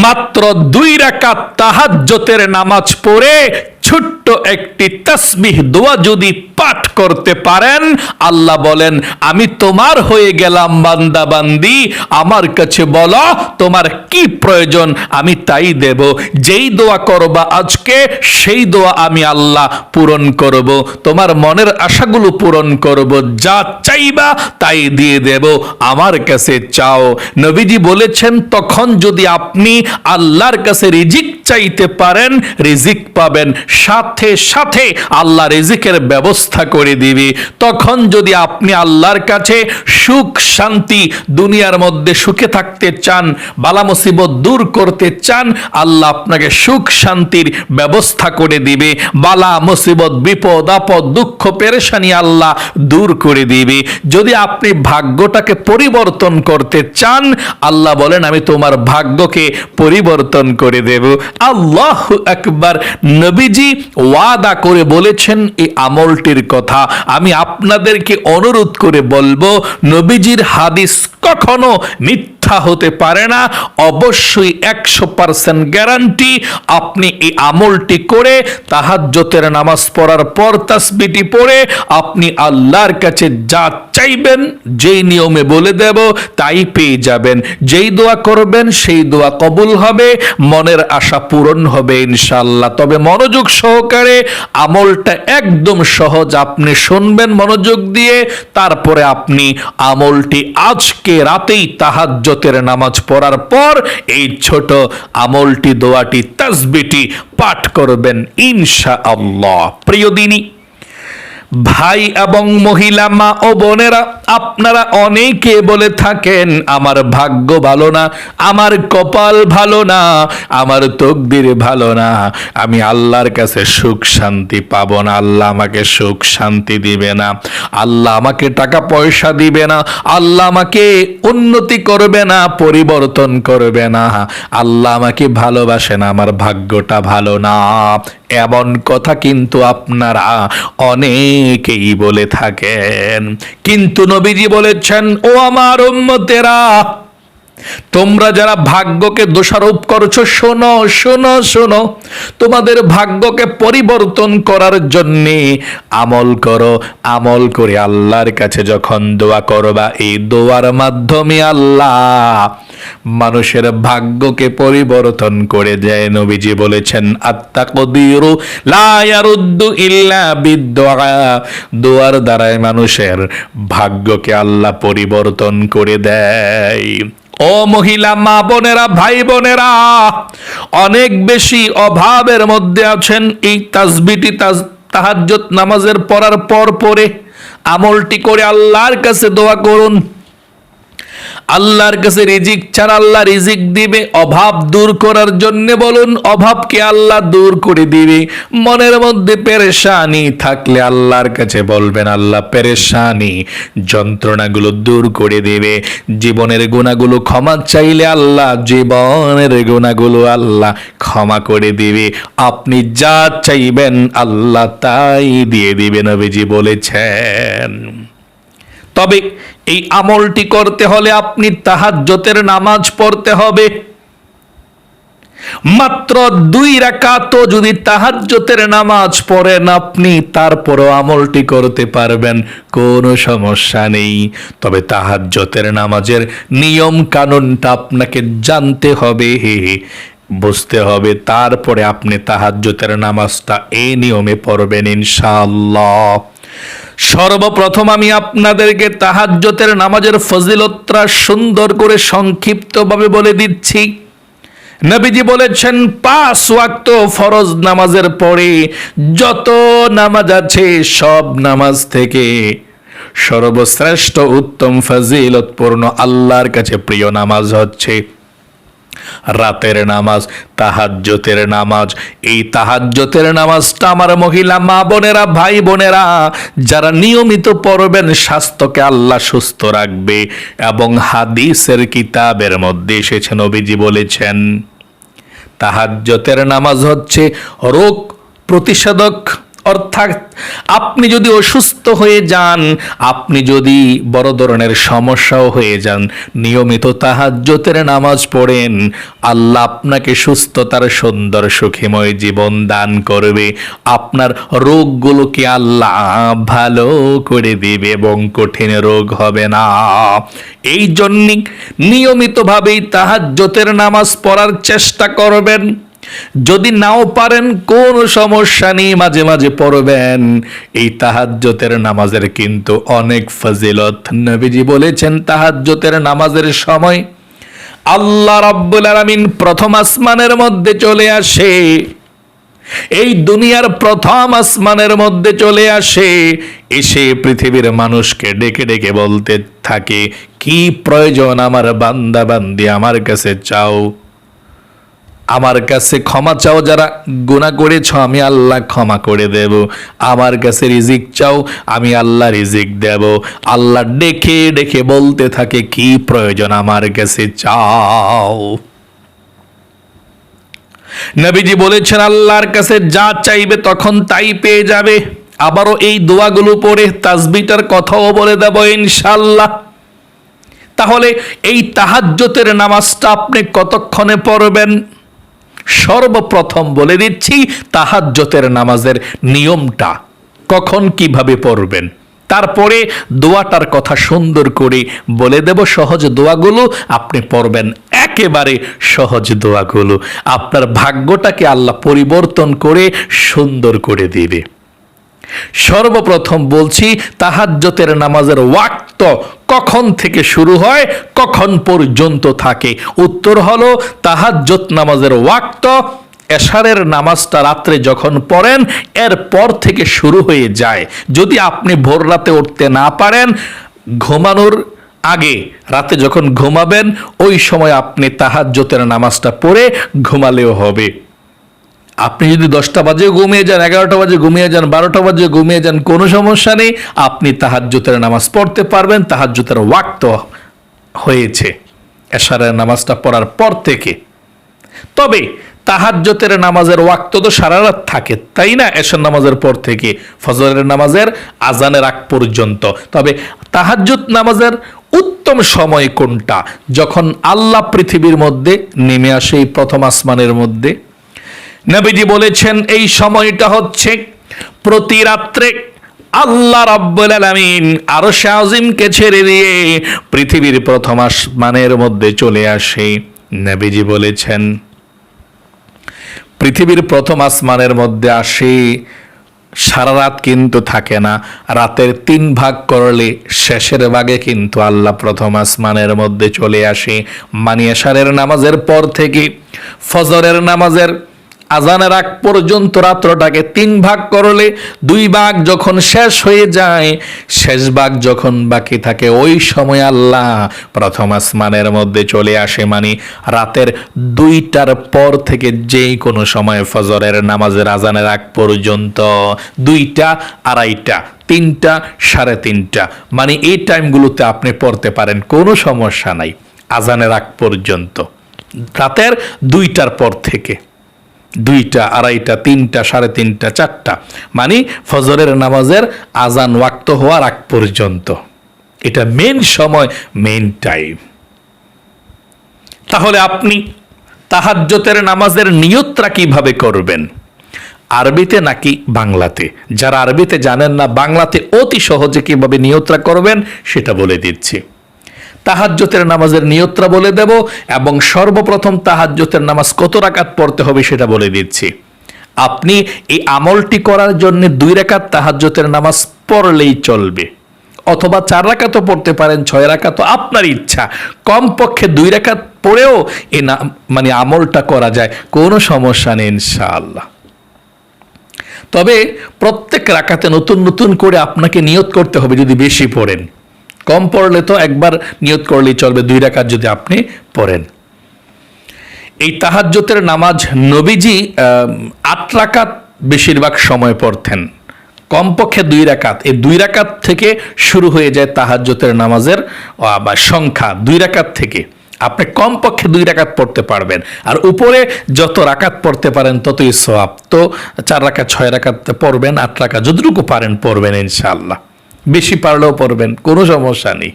মাত্র দুই রাকাত তাহাজ্জতের নামাজ পড়ে ছোট্ট একটি তসবিহ, দোয়া যদি পাঠ করতে পারেন, আল্লাহ বলেন, আমি তোমার হয়ে গেলাম বান্দা বান্দি আমার কাছে বলো, তোমার কি প্রয়োজন? আমি তাই দেব। যেই দোয়া করবা আজকে, সেই দোয়া আমি আল্লাহ পূরণ করব। তোমার মনের আশাগুলো পূরণ করব। যা চাইবা, তাই দিয়ে দেব। আমার কাছে চাও। নবীজি বলেছেন, তখন যদি আপনি আল্লাহর কাছে রিজিক চাইতে পারেন, রিজিক পাবেন। সাথে সাথে আল্লাহ রিজিকের ব্যবস্থা করে দিবে। তখন যদি আপনি আল্লাহর কাছে সুখ, শান্তি, দুনিয়ার মধ্যে সুখে থাকতে চান, বালা মুসিবত দূর করতে চান, আল্লাহ আপনাকে সুখ, শান্তির ব্যবস্থা করে দিবে। বালা মুসিবত, বিপদ, আপদ, দুঃখ, পেরেশানি আল্লাহ দূর করে দিবে। যদি আপনি ভাগ্যটাকে পরিবর্তন করতে চান, আল্লাহ বলেন, আমি তোমার ভাগ্যকে পরিবর্তন করে দেব। আল্লাহ একবার নবীজি ওয়াদা করে বলেছেন এই আমলটির কথা আমি আপনাদেরকে অনুরোধ করে বলব, নবীজির হাদিস কখনো মিথ্যা হতে পারে না, অবশ্যই একশো পার্সেন্ট গ্যারান্টি আপনি এই আমলটি করে তাহাজ্জতের নামাজ পড়ার পর তাসবিটি পড়ে আপনি আল্লাহর কাছে যা চাইবেন, যেই নিয়মে বলে দেব তাই পেয়ে যাবেন। যেই দোয়া করবেন, সেই দোয়া কবুল হবে, মনের আশা পূরণ হবে ইনশাল্লাহ তবে মনোযোগ সহকারে আমলটা একদম সহজ আপনি শুনবেন মনোযোগ দিয়ে, তারপরে আপনি আমলটি আজকে রাতেই তাহাজ্জতের নামাজ পড়ার পর এই ছোট আমলটি, দোয়াটি, তাজবিটি পাঠ করবেন ইনশা আল্লাহ প্রিয় দিনী ভাই এবং মহিলা, মা ও বোনেরা, আপনারা অনেকে বলে থাকেন, আমার ভাগ্য ভালো না, আমার কপাল ভালো না, আমার তকদির ভালো না, আমি আল্লাহর কাছে সুখ শান্তি পাবো না, আল্লাহ আমাকে সুখ শান্তি দিবে না, আল্লাহ আমাকে টাকা পয়সা দিবে না, আল্লাহ আমাকে উন্নতি করবে না, পরিবর্তন করবে না, আল্লাহ আমাকে ভালোবাসে না, আমার ভাগ্যটা ভালো না। এমন কথা কিন্তু আপনারা অনেকেই বলে থাকেন। কিন্তু নবীজি বলেছেন, ও আমার উম্মতেরা, তোমরা যারা ভাগ্যকে দোষারোপ করছ, শোনো শোনো শোনো। তোমাদের ভাগ্যকে পরিবর্তন করার জন্যে আমল করো। আমল করে আল্লাহর কাছে যখন দোয়া করবা, এই দোয়ার মাধ্যমে আল্লাহ মানুষের ভাগ্যকে পরিবর্তন করে দেয়, নবীজি বলেছেন আত্মা কদিরু লায়ারুদ্দু ইল্লা বিদ্দোয়া দোয়ার দ্বারায় মানুষের ভাগ্যকে আল্লাহ পরিবর্তন করে দেয়। ও মহিলা, মা বোনেরা, ভাই বোনেরা, অনেক বেশি অভাবের মধ্যে আছেন এই তাজবিটি তাজ তাহাজ্জত নামাজের পড়ার পর পরে। আমলটি করে আল্লাহর কাছে দোয়া করুন। আল্লাহর কাছে রিজিক ছাড়া আল্লাহ রিজিক দিবে, অভাব দূর করার জন্য বলুন, অভাবকে আল্লাহ দূর করে দিবে। মনের মধ্যে পেরেশানি থাকলে আল্লাহর কাছে বলবেন, আল্লাহ পেরেশানি, যন্ত্রণাগুলো দূর করে দেবে। জীবনের গুণাগুলো ক্ষমা চাইলে আল্লাহ, জীবনের গুণাগুলো আল্লাহ ক্ষমা করে দিবে। আপনি যা চাইবেন আল্লাহ তাই দিয়ে দিবেন নবীজি বলেছেন। তবে এই আমলটি করতে হলে আপনি তাহাজ্জতের নামাজ পড়তে হবে। মাত্র দুই রাকাত যদি তাহাজ্জতের নামাজ পড়েন আপনি, তারপরও আমলটি করতে পারবেন, কোনো সমস্যা নেই। তবে তাহাজ্জতের নামাজের নিয়ম কানুনটা আপনাকে জানতে হবে, হে বুঝতে হবে। তারপরে আপনি তাহাজ্জতের নামাজটা এই নিয়মে পড়বেন, ইনশাআল্লাহ। সর্বপ্রথম আমি আপনাদেরকে তাহাজ্জতের নামাজের ফজিলতরা সুন্দর করে সংক্ষিপ্তভাবে বলে দিচ্ছি। নবীজি বলেছেন, পাঁচ ওয়াক্ত ফরজ নামাজের পরে যত নামাজ আছে সব নামাজ থেকে সর্বশ্রেষ্ঠ উত্তম ফজিলতপূর্ণ আল্লাহর কাছে প্রিয় নামাজ হচ্ছে রাতের নামাজ, তাহাজ্জতের নামাজ। এই তাহাজ্জতের নামাজটা আমার মহিলা মা বোনেরা, ভাই বোনেরা, যারা নিয়মিত পড়বেন, স্বাস্থ্যকে আল্লাহ সুস্থ রাখবে এবং হাদিসের কিতাবের মধ্যে এসেছে, নবীজি বলেছেন, তাহাজ্জতের নামাজ হচ্ছে রোগ প্রতিষেধক অর্থাৎ আপনি যদি অসুস্থ হয়ে যান, আপনি যদি বড় ধরনের সমস্যাও হয়ে যান, নিয়মিত তাহাজ্জতের নামাজ পড়েন, আল্লাহ আপনাকে সুস্থতার সুন্দর সুখীময় জীবন দান করবে। আপনার রোগগুলোকে আল্লাহ ভালো করে দেবে এবং কঠিন রোগ হবে না। এই জন্যই নিয়মিতভাবেই তাহাজ্জতের নামাজ পড়ার চেষ্টা করবেন। যদি নাও পারেন, কোন সমস্যা নেই, মাঝে মাঝে পড়বেন। এই তাহাজ্জতের নামাজের কিন্তু অনেক ফজিলত। নবীজি বলেছেন তাহাজ্জতের নামাজের সময় আল্লাহ রাব্বুল আলামিন প্রথম আসমানের মধ্যে চলে আসে। এই দুনিয়ার প্রথম আসমানের মধ্যে চলে আসে। এসে পৃথিবীর মানুষকে ডেকে ডেকে বলতে থাকে, কি প্রয়োজন আমার বান্দা বান্দি আমার কাছে চাও? আমার কাছে ক্ষমা চাও, যারা গুণা করেছ, আমি আল্লাহ ক্ষমা করে দেব। আমার কাছে রিজিক চাও, আমি আল্লাহ রিজিক দেব। আল্লাহ ডেকে ডেকে বলতে থাকে, কি প্রয়োজন আমার কাছে চাও? নবীজি বলেছেন, আল্লাহর কাছে যা চাইবে তখন তাই পেয়ে যাবে। আবারও এই দোয়াগুলো পড়ে তাসবিটার কথাও বলে দেব ইনশাল্লাহ তাহলে এই তাহাজ্জতের নামাজটা আপনি কতক্ষণে পড়বেন? সর্বপ্রথম বলে দিচ্ছি তাহাজ্যতের নামাজের নিয়মটা। কখন কীভাবে পড়বেন? তারপরে দোয়াটার কথা সুন্দর করে বলে দেব সহজ দোয়াগুলো, আপনি পড়বেন একেবারে সহজ দোয়াগুলো। আপনার ভাগ্যটাকে আল্লাহ পরিবর্তন করে সুন্দর করে দিবে। সর্বপ্রথম বলছি তাহাজ্জতের নামাজের ওয়াক্ত কখন থেকে শুরু হয়, কখন পর্যন্ত থাকে? উত্তর হলো তাহাজ্জত নামাজের ওয়াক্ত এশারের নামাজটা রাত্রে যখন পড়েন এর পর থেকে শুরু হয়ে যায়। যদি আপনি ভোর রাতে উঠতে না পারেন, ঘুমানোর আগে রাতে যখন ঘুমাবেন, ওই সময় আপনি তাহাজ্জতের নামাজটা পড়ে ঘুমালেও হবে। আপনি যদি দশটা বাজে ঘুমিয়ে যান, এগারোটা বাজে ঘুমিয়ে যান, বারোটা বাজে ঘুমিয়ে যান, কোনো সমস্যা নেই। আপনি তাহাজ্জুতের নামাজ পড়তে পারবেন। তাহাজ্জুতের ওয়াক্ত হয়েছে। এশারের নামাজটা পড়ার পর থেকে। তবে তাহাজ্জতের নামাজের ওয়াক্ত তো সারা রাত থাকে, তাই না? এশার নামাজের পর থেকে, ফজরের নামাজের আজানের আগ পর্যন্ত। তবে তাহাজ্জুদ নামাজের উত্তম সময় কোনটা? যখন আল্লাহ পৃথিবীর মধ্যে নেমে আসে, এই প্রথম আসমানের মধ্যে। নবীজি বলেছেন, এই সময়টা হচ্ছে প্রতি রাত্রে আল্লাহ রাব্বুল আলামিন আরও শাহজিমকে ছেড়ে দিয়ে পৃথিবীর প্রথম আসমানের মধ্যে চলে আসে। নবীজি বলেছেন, পৃথিবীর প্রথম আসমানের মধ্যে আসে, সারা রাত কিন্তু থাকে না। রাতের তিন ভাগ করলে শেষের ভাগে কিন্তু আল্লাহ প্রথম আসমানের মধ্যে চলে আসে। মানিয়াসারের নামাজের পর থেকে ফজরের নামাজের আজানের আগ পর্যন্ত রাত্রটাকে তিন ভাগ করলে দুই ভাগ যখন শেষ হয়ে যায়, শেষ ভাগ যখন বাকি থাকে, ওই সময় আল্লাহ প্রথম আসমানের মধ্যে চলে আসে মানে রাতের দুইটার পর থেকে যেই কোনো সময় ফজরের নামাজের আজানের আগ পর্যন্ত দুইটা, আড়াইটা, তিনটা, সাড়ে তিনটা মানে এই টাইমগুলোতে আপনি পড়তে পারেন, কোনো সমস্যা নাই, আজানের আগ পর্যন্ত, রাতের দুইটার পর থেকে। দুইটা, আড়াইটা, তিনটা, সাড়ে তিনটা, চারটা। মানে ফজরের নামাজের আজান ওয়াক্ত হওয়ার আগ পর্যন্ত। এটা মেন সময় মেন টাইম তাহলে আপনি তাহাজ্জতের নামাজের নিয়তটা কীভাবে করবেন? আরবিতে নাকি বাংলাতে? যারা আরবিতে জানেন না, বাংলাতে অতি সহজে কীভাবে নিয়তরা করবেন, সেটা বলে দিচ্ছি। তাহাজ্জতের নামাজের নিয়ত্রা বলে দেব এবং সর্বপ্রথম তাহাজ্জতের নামাজ কত রাকাত পড়তে হবে সেটা বলে দিচ্ছি। আপনি এই আমলটি করার জন্য দুই রাকাত তাহাজ্জতের নামাজ পড়লেই চলবে। অথবা চার রাকাতও পড়তে পারেন, ছয় রাকাতও আপনার ইচ্ছা। কমপক্ষে দুই রাকাত পড়েও এ না মানে আমলটা করা যায়, কোনো সমস্যা নেই ইনশাআল্লাহ। তবে প্রত্যেক রাকাতে নতুন নতুন করে আপনাকে নিয়ত করতে হবে যদি বেশি পড়েন। কম পড়লে তো একবার নিয়ত করলেই চলবে, দুই রাকাত যদি আপনি পড়েন। এই তাহাজ্জতের নামাজ নবীজি আট রাকাত বেশিরভাগ সময় পড়তেন। কমপক্ষে দুই রাকাত। এই দুই রাকাত থেকে শুরু হয়ে যায় তাহাজ্জতের নামাজের বা সংখ্যা দুই রাকাত থেকে। আপনি কমপক্ষে দুই রাকাত পড়তে পারবেন। আর উপরে যত রাকাত পড়তে পারেন, ততই সোয়াব তো চার রাকাত, ছয় রাকাত পড়বেন, আট রাকাত, যতটুকু পারেন পড়বেন ইনশাআল্লাহ। বেশি পারলেও পড়বেন, কোনো সমস্যা নেই।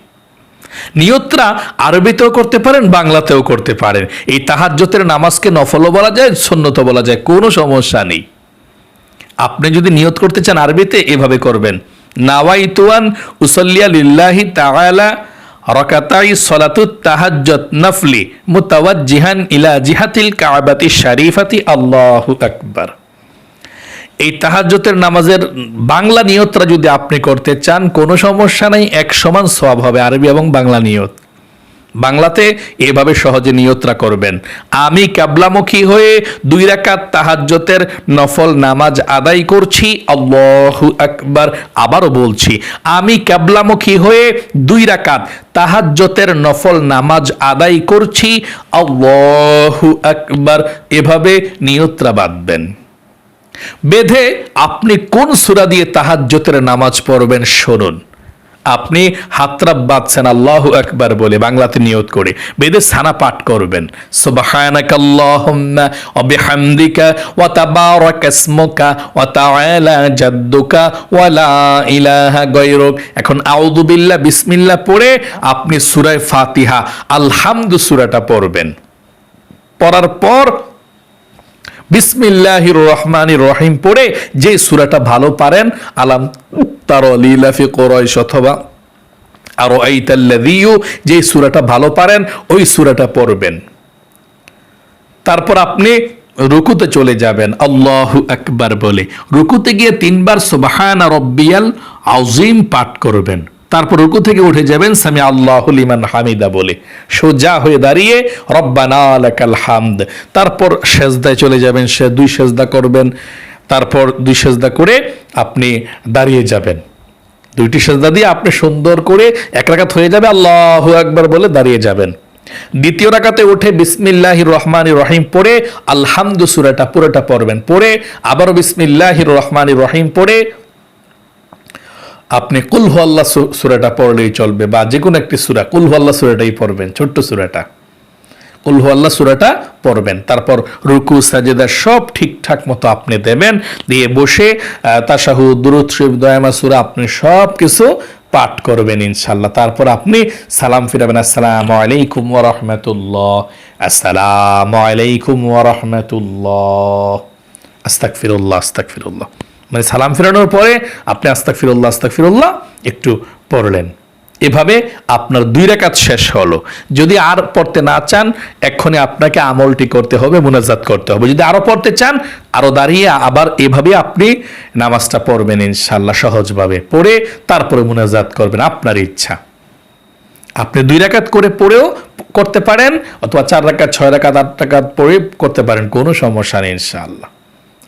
নিয়তরা আরবিতেও করতে পারেন, বাংলাতেও করতে পারেন। এই তাহাজ্জতের নামাজকে নফলও বলা যায় সন্ন্যত বলা যায়, কোনো সমস্যা নেই। আপনি যদি নিয়ত করতে চান আরবিতে, এভাবে করবেন। নাওয়াইতুয়ান উসল্লিয়া লিল্লাহি তাআলা রকাতাই সলাতুত তাহাজ্জত নফলি মুতাওয়াজ্জিহান ইলা জিহাতিল কাবাতি শরীফাতি আল্লাহু আকবার। এই তাহাজ্জতের নামাজের বাংলা নিয়তটা যদি আপনি করতে চান, কোনো সমস্যা নেই, এক সমান সওয়াব হবে আরবি এবং বাংলা নিয়ত। বাংলাতে এভাবে সহজে নিয়তরা করবেন। আমি ক্যাবলামুখী হয়ে দুই রাকাত তাহাজ্জতের নফল নামাজ আদায় করছি, আল্লাহু আকবার আবারও বলছি, আমি ক্যাবলামুখী হয়ে দুই রাকাত তাহাজ্জতের নফল নামাজ আদায় করছি, আল্লাহু আকবার। এভাবে নিয়তরা বাঁধবেন। বেঁধে আপনি কোন সূরা দিয়ে তাহাজ্জতের নামাজ পড়বেন শুনুন। আপনি হাতরা বাঁধছেন, আল্লাহ একবার বলে বাংলাতে নিয়ত করে বেদে সানা পাঠ করবেন। এখন আউযু বিল্লাহ, বিসমিল্লাহ পড়ে আপনি সূরা ফাতিহা, আলহামদু সূরাটা পড়বেন। পড়ার পর বিসমিল্লাহির রহমানির রহিম পড়ে যে সূরাটা ভালো পারেন, আলাম তার লিলাফি কোরআশ অথবা আরও যে সূরাটা ভালো পারেন, ওই সূরাটা পড়বেন। তারপর আপনি রুকুতে চলে যাবেন, আল্লাহ আকবার বলে। রুকুতে গিয়ে তিনবার সুবহানা রব্বিয়াল আউজিম পাঠ করবেন। তারপর রুকু থেকে উঠে যাবেন সামি আল্লাহ লিমান হামিদা বলে। সোজা হয়ে দাঁড়িয়ে রব্বানা লাকাল হামদ। তারপর সেজদায় চলে যাবেন, সে দুই সেজদা করবেন। তারপর দুই সেজদা করে আপনি দাঁড়িয়ে যাবেন। দুইটি সেজদা দিয়ে আপনি সুন্দর করে এক রাকাত হয়ে যাবে, আল্লাহু আকবার বলে দাঁড়িয়ে যাবেন। দ্বিতীয় রাকাতে উঠে বিসমিল্লাহ রহমান রহিম পড়ে আলহামদু সুরাটা পুরোটা পড়বেন। পড়ে আবারও বিসমিল্লাহ রহমান রহিম পড়ে আপনি কুলহু আল্লাহ সুরাটা পড়লেই চলবে বা যে কোনো একটি সুরা কুলহু আল্লাহ সুরাটাই পড়বেন, ছোট্ট সুরাটা। কুলহু আল্লাহ সুরাটা পড়বেন। তারপর রুকু, সাজেদা সব ঠিকঠাক মতো আপনি দেবেন, দিয়ে বসে তাসাহু দুরুদ, শরীফ, দয়ামা, সুরা আপনি সব কিছু পাঠ করবেন ইনশাল্লাহ তারপর আপনি সালাম ফিরাবেন, আসসালামু আলাইকুম ওয়া রাহমাতুল্লাহ। আসসালামু আলাইকুম ওয়া ফিরুল্লাহ আস্তাগফিরুল্লাহ আস্তাগফিরুল্লাহ। মানে সালাম ফেরানোর পরে আপনি আস্তাক ফিরুল্লাহ আস্তাক ফিরুল্লাহ একটু পড়লেন। এভাবে আপনার দুই রেখাত শেষ হলো। যদি আর পড়তে না চান এক্ষণে আপনাকে আমলটি করতে হবে, মুনাজাত করতে হবে। যদি আরও পড়তে চান, আরও দাঁড়িয়ে আবার এভাবে আপনি নামাজটা পড়বেন ইনশাল্লাহ সহজভাবে। পড়ে তারপরে মুনাজাত করবেন, আপনার ইচ্ছা। আপনি দুই রাকাত করে পড়েও করতে পারেন, অথবা চার রাকাত ছয় রাকাত আট রাকাত পড়ে করতে পারেন, কোনো সমস্যা নেই ইনশাআল্লাহ।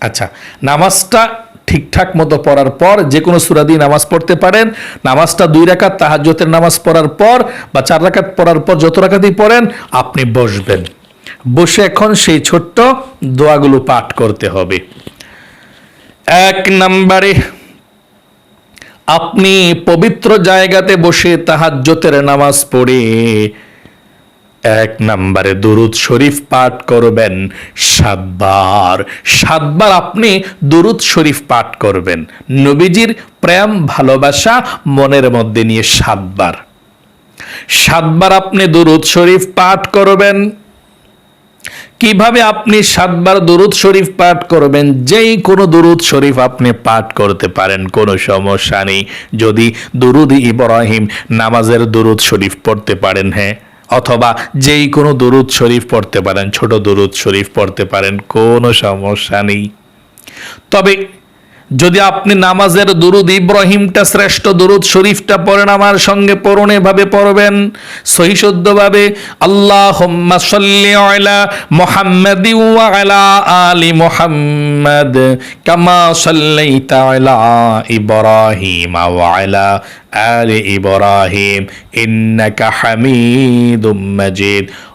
আচ্ছা নামাজটা ঠিকঠাক মতো পড়ার পর যে কোনো সুরা দিয়ে নামাজ পড়তে পারেন। নামাজটা দুই রাকাত তাহাজ্জতের নামাজ পড়ার পর বা চার রাকাত পড়ার পর যত রাকাতই পড়েন, আপনি বসবেন। বসে এখন সেই ছোট্ট দোয়াগুলো পাঠ করতে হবে। এক নম্বরে, আপনি পবিত্র জায়গাতে বসে তাহাজ্জতের নামাজ পড়ে। এক নম্বরে দুরুদ শরীফ পাঠ করবেন সাতবার। সাতবার আপনি দুরুদ শরীফ পাঠ করবেন। নবীজির প্রেম, ভালোবাসা মনের মধ্যে নিয়ে সাতবার। সাতবার আপনি দুরুদ শরীফ পাঠ করবেন। কীভাবে আপনি সাতবার দুরুদ শরীফ পাঠ করবেন? যেই কোনো দুরুদ শরীফ আপনি পাঠ করতে পারেন, কোনো সমস্যা নেই। যদি দুরুদ ইব্রাহিম নামাজের দুরুদ শরীফ পড়তে পারেন হ্যাঁ। অথবা যেই কোনো দুরুদ শরীফ পড়তে পারেন, ছোট দুরুদ শরীফ পড়তে পারেন, কোনো সমস্যা নেই। তবে যদি আপনি নামাজের দুরুদ, ইব্রাহিমটা শ্রেষ্ঠ দুরুদ, শরীফটা পড়েন, আমার সঙ্গে পড়ুন, এভাবে পড়বেন। সহিশুদ্ধভাবে আল্লাহ সাল্লি আলা মুহাম্মাদ আলা আলি মুহাম্মাদ কামা সাল্লাইতা আলা ইব্রাহিম ওয়া আলা আলি ইব্রাহিম। ইন্নাকা হামিদুম মাজিদ।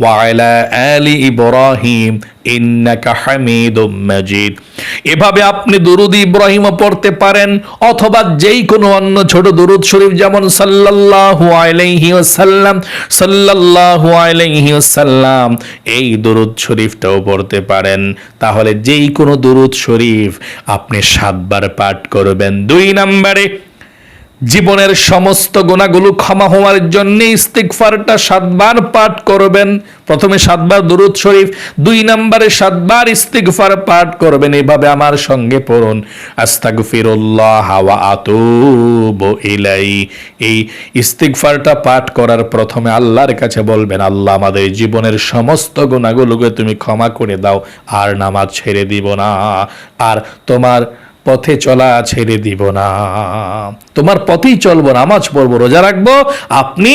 ওয়াইলা আলি ইব্রাহিম, ইন্নাকা হামিদুম মাজিদ। এভাবে আপনি দুরুদ ইব্রাহিমও পড়তে পারেন, অথবা যেই কোনো অন্য ছোট দুরুদ শরীফ, যেমন সাল্লাল্লাহু আলাইহি ওয়াসাল্লাম, সাল্লাল্লাহু আলাইহি ওয়াসাল্লাম, এই দুরুদ শরীফটাও পড়তে পারেন। তাহলে যেই কোনো দুরুদ শরীফ আপনি সাতবার পাঠ করবেন। দুই নম্বরে জীবনের সমস্ত গুণাগুলো ক্ষমা হওয়ার জন্য ইস্তিকফারটা সাতবার পাঠ করবেন। প্রথমে সাতবার দুরুদ শরীফ, দুই নম্বরে সাতবার ইস্তিকফার পাঠ করবেন। এভাবে আমার সঙ্গে পড়ুন। আস্তাগফিরুল্লাহ ওয়া আতুবু ইলাই এই ইস্তিগফারটা পাঠ করার প্রথমে আল্লাহর কাছে বলবেন, আল্লাহ আমাদের জীবনের সমস্ত গুণাগুলোকে তুমি ক্ষমা করে দাও। আর নামাজ ছেড়ে দিব না। আর তোমার পথে চলা ছেড়ে দিব না। তোমার পথেই চলবো নামাজ পড়ব রোজা রাখব। আপনি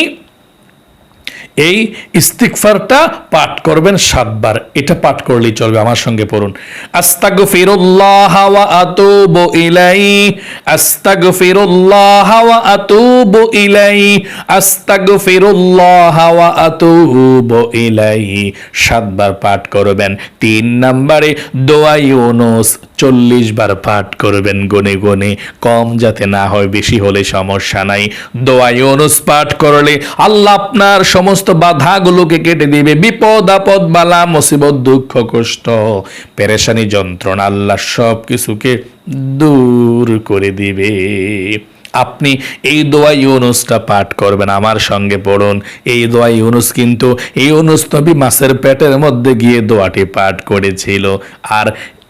এই ইস্তিকফারটা পাঠ করবেন সাতবার। এটা পাঠ করলেই চলবে, আমার সঙ্গে পড়ুন। আস্তাগফিরুল্লাহ ওয়া আতুবু ইলাই, আস্তাগফিরুল্লাহ ওয়া আতুবু ইলাই, আস্তাগফিরুল্লাহ ওয়া আতুবু ইলাই। সাতবার পাঠ করবেন। তিন নম্বরে দোয়া ইউনুস, চল্লিশ বার পাঠ করবেন গনে গনে। কম যাতে না হয়, বেশি হলে সমস্যা নাই। দোয়া ইউনুস পাঠ করলে আল্লাহ আপনার সমস্ত বাধাগুলোকে কেটে দিবে। বিপদ, আপদ, বালা, মুসিবত, দুঃখ, কষ্ট, পেরেশানি, যন্ত্রণা, আল্লাহ সব কিছুকে দূর করে দিবে। আপনি এই দোয়া ইউনুসটা পাঠ করবেন, আমার সঙ্গে পড়ুন। এই দোয়া ইউনুস কিন্তু এই ইউনুস নবী মাছের পেটের মধ্যে গিয়ে দোয়াটি পাঠ করেছিল। আর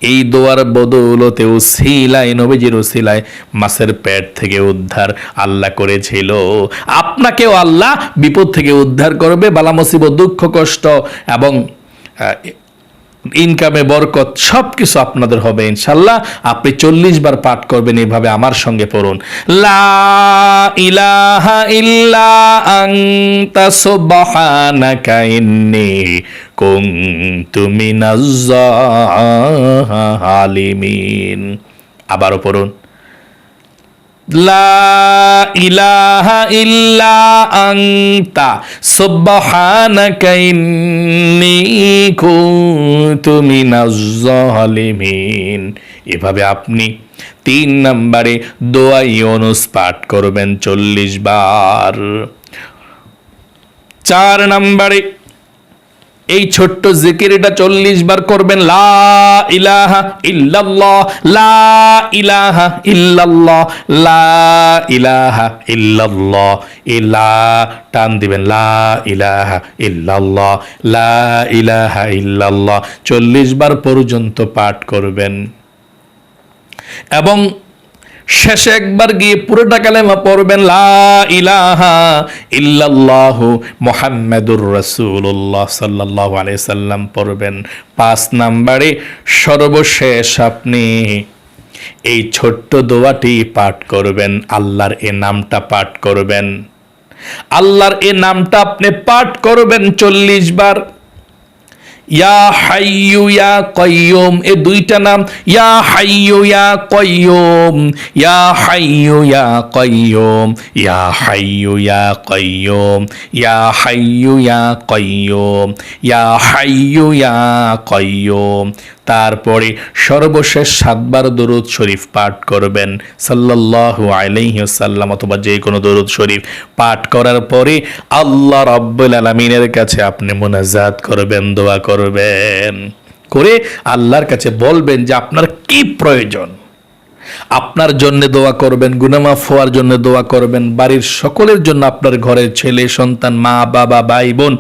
এই দোয়ার বদৌলতেও সিলাই নবীজির সিলাই মাছের পেট থেকে উদ্ধার আল্লাহ করেছিল। আপনাকেও আল্লাহ বিপদ থেকে উদ্ধার করবে, বালা মুসিবত, দুঃখ, কষ্ট এবং ইনকামে বরকত সব কিছু আপনাদের হবে, ইনশাল্লাহ। আপনি চল্লিশ বার পাঠ করবেন, এইভাবে আমার সঙ্গে পড়ুন। আবারও ইলাহা ইল্লা আনতা সুবহানাকা ইন্নী কুনতু মিনাজ জালিমিন আবারও পড়ুন লা ইলাহা ইল্লা আনতা, সুবহানাকা ইন্নী কুনতু মিনাজ জালিমিন। এভাবে আপনি তিন নম্বরে দোয়া ইউনুস পাঠ করবেন চল্লিশ বার। চার নম্বরে এই ছোট্ট জিকিরটা চল্লিশ বার করবেন, লা ইলাহা লা ইলাহা লা ইলাহা টান দিবেন, লা ইলাহা লা ইলাহা চল্লিশ বার পর্যন্ত পাঠ করবেন। এবং শেষে একবার গিয়ে পুরোটা কালেমা পড়বেন ইলাহা মুহাম্মাদুর রাসূলুল্লাহ সাল্লাল্লাহু আলাইহি সাল্লাম পড়বেন। পাঁচ নাম্বারে, সর্বশেষ আপনি এই ছোট্ট দোয়াটি পাঠ করবেন, আল্লাহর এ নামটা পাঠ করবেন। আল্লাহর এ নামটা আপনি পাঠ করবেন চল্লিশ বার। ইয়া হাইয়ু ইয়া কয়্যুম এই দুইটা নাম, ইয়া হাইয়ু ইয়া কয়্যুম ইয়া হাইয়ু ইয়া কয়্যুম ইয়া হাইয়ু ইয়া কয়্যুম ইয়া হাইয়ু ইয়া কয়্যুম ইয়া হাইয়ু ইয়া কয়্যুম তারপরে সর্বশেষ সাতবার দরুদ শরীফ পাঠ করবেন। সাল্লাল্লাহু আলাইহি ওয়াসাল্লাম অথবা যে কোনো দরুদ শরীফ পাঠ করার পরে আল্লাহ রাব্বুল আলামিনের কাছে আপনি মোনাজাত করবেন, দোয়া করবেন। করে আল্লাহর কাছে বলবেন যে আপনার কি প্রয়োজন? আপনার জন্য দোয়া করবেন গুনামাফ হওয়ার জন্য দোয়া করবেন, বাড়ির সকলের জন্য আপনার ঘরের ছেলে, সন্তান, মা, বাবা, ভাই, বোন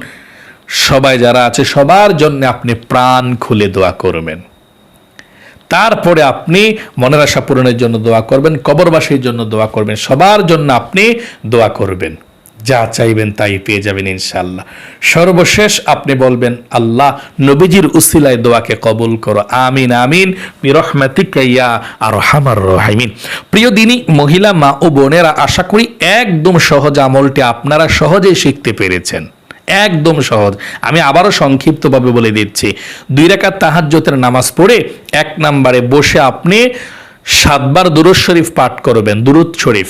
সবাই যারা আছে, সবার জন্য আপনি প্রাণ খুলে দোয়া করবেন। তারপরে আপনি মনের আশা পূরণের জন্য দোয়া করবেন, কবরবাসীর জন্য দোয়া করবেন, সবার জন্য আপনি দোয়া করবেন। যা চাইবেন তাই পেয়ে যাবেন ইনশাল্লাহ সর্বশেষ আপনি বলবেন, আল্লাহ, নবীজির উসিলায় দোয়াকে কবুল করো। আমিন আমিন। আর হামার রহিমিন। প্রিয় দিনী, মহিলা, মা ও বোনেরা, আশা করি একদম সহজ আমলটি আপনারা সহজেই শিখতে পেরেছেন। একদম সহজ। আমি আবারও সংক্ষিপ্তভাবে বলে দিচ্ছি। দুই রাকাত তাহাজ্জতের নামাজ পড়ে এক নাম্বারে বসে আপনি সাতবার দুরুদ শরীফ পাঠ করবেন, দুরুদ শরীফ।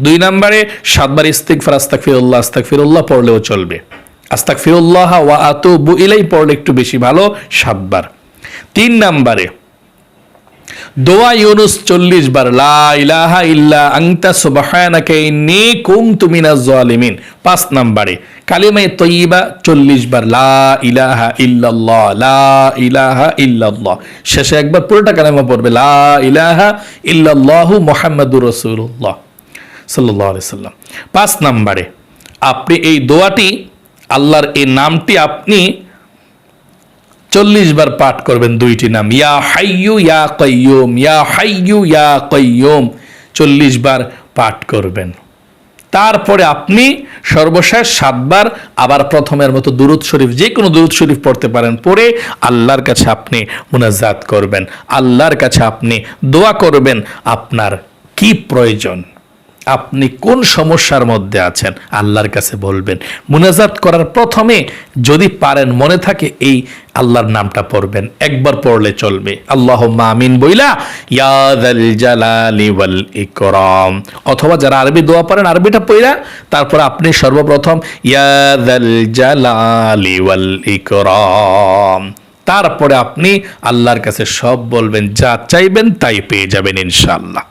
দুই নম্বরে সাতবার ইস্তিগফার, আস্তাগফিরুল্লাহ আস্তাগফিরুল্লাহ পড়লেও চলবে। আস্তাক ফিরুল্লাহ ওয়া আতুবু ইলাই পড়লে একটু বেশি ভালো, সাতবার। তিন নাম্বারে দোয়া ইউনুস চল্লিশ বার, লা ইলাহা ইল্লা আংতা সুবহানাকা ইন্নী কুনতু মিনাজ জালিমিন। পাঁচ নাম্বারে, কালিমায়ে তয়্যিবা চল্লিশ বার, লা ইলাহা ইল্লাল্লাহ, লা ইলাহা ইল্লাল্লাহ। শেষে একবার পুরোটা কালিমা পড়বে, লা ইলাহা ইল্লাল্লাহু মুহাম্মাদুর রাসূলুল্লাহ সাল্লাল্লাহু আলাইহি সাল্লাম। পাঁচ নাম্বারে, আপনি এই দোয়াটি, আল্লাহর এই নামটি আপনি চল্লিশ বার পাঠ করবেন দুইটি নাম। ইয়া হাইয়ু, ইয়া কয়ুম ইয়া হাইয়ু, ইয়া কয়ুম চল্লিশ বার পাঠ করবেন। তারপরে আপনি সর্বশেষ সাতবার আবার প্রথমের মতো দুরুদ শরীফ, যে কোনো দুরুদ শরীফ পড়তে পারেন, পড়ে আল্লাহর কাছে আপনি মুনাজাত করবেন। আল্লাহর কাছে আপনি দোয়া করবেন, আপনার কি প্রয়োজন? আপনি কোন সমস্যার মধ্যে আছেন? আল্লাহর কাছে বলবেন। মুনাজাত করার প্রথমে যদি পারেন, মনে থাকে এই আল্লাহর নামটা পড়বেন। একবার পড়লে চলবে। আল্লাহ মামিন বইলা ইয়াদাল জালালি ইকরাম। অথবা যারা আরবি দোয়া পারেন আরবিটা পড়া তারপর আপনি সর্বপ্রথম ইয়াদাল জালালি ইকরাম। তারপরে আপনি আল্লাহর কাছে সব বলবেন, যা চাইবেন তাই পেয়ে যাবেন ইনশাআল্লাহ।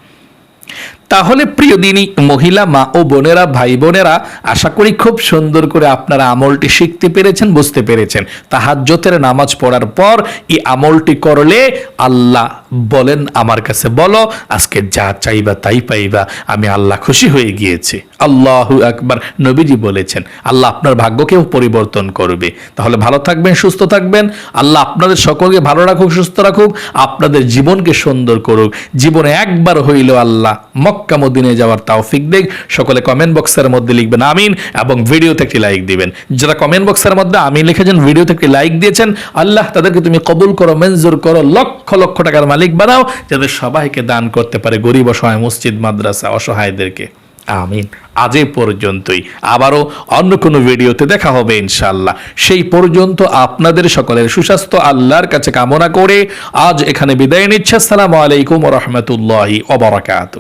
তাহলে প্রিয় দিনী, মহিলা মা ও বোনেরা, ভাই বোনেরা, আশা করি খুব সুন্দর করে আপনারা আমলটি শিখতে পেরেছেন, বুঝতে পেরেছেন। তাহাজ্জতের নামাজ পড়ার পর এই আমলটি করলে আল্লাহ বলেন, আমার কাছে বলো, আজকে যা চাইবা তাই পাইবা, আমি আল্লাহ খুশি হয়ে গিয়েছি। আল্লাহ একবার নবীজি বলেছেন, আল্লাহ আপনার ভাগ্যকেও পরিবর্তন করবে। তাহলে ভালো থাকবেন, সুস্থ থাকবেন। আল্লাহ আপনাদের সকলকে ভালো রাখুক, সুস্থ রাখুক, আপনাদের জীবনকে সুন্দর করুক। জীবনে একবার হইল আল্লাহ মক্কা মদিনে যাওয়ার তাওফিক দেখ সকলে কমেন্ট বক্সের মধ্যে লিখবেন আমিন এবং ভিডিওতে একটি লাইক দিবেন। যারা কমেন্ট বক্সের মধ্যে আমিন লিখেছেন ভিডিওতে একটি লাইক দিয়েছেন, আল্লাহ তাদেরকে তুমি কবুল করো, মঞ্জুর করো, লক্ষ লক্ষ টাকার মালিক বানাও যাদের সবাইকে দান করতে পারে গরিব, অসহায়, মসজিদ, মাদ্রাসা, অসহায়দেরকে। আমিন। আজ পর্যন্তই। আবারও অন্য কোনো ভিডিওতে দেখা হবে ইনশাল্লাহ সেই পর্যন্ত আপনাদের সকলের সুস্বাস্থ্য, আল্লাহর কাছে কামনা করে আজ এখানে বিদায় নিচ্ছে। আসসালামু আলাইকুম রহমতুল্লাহি অবরাকাত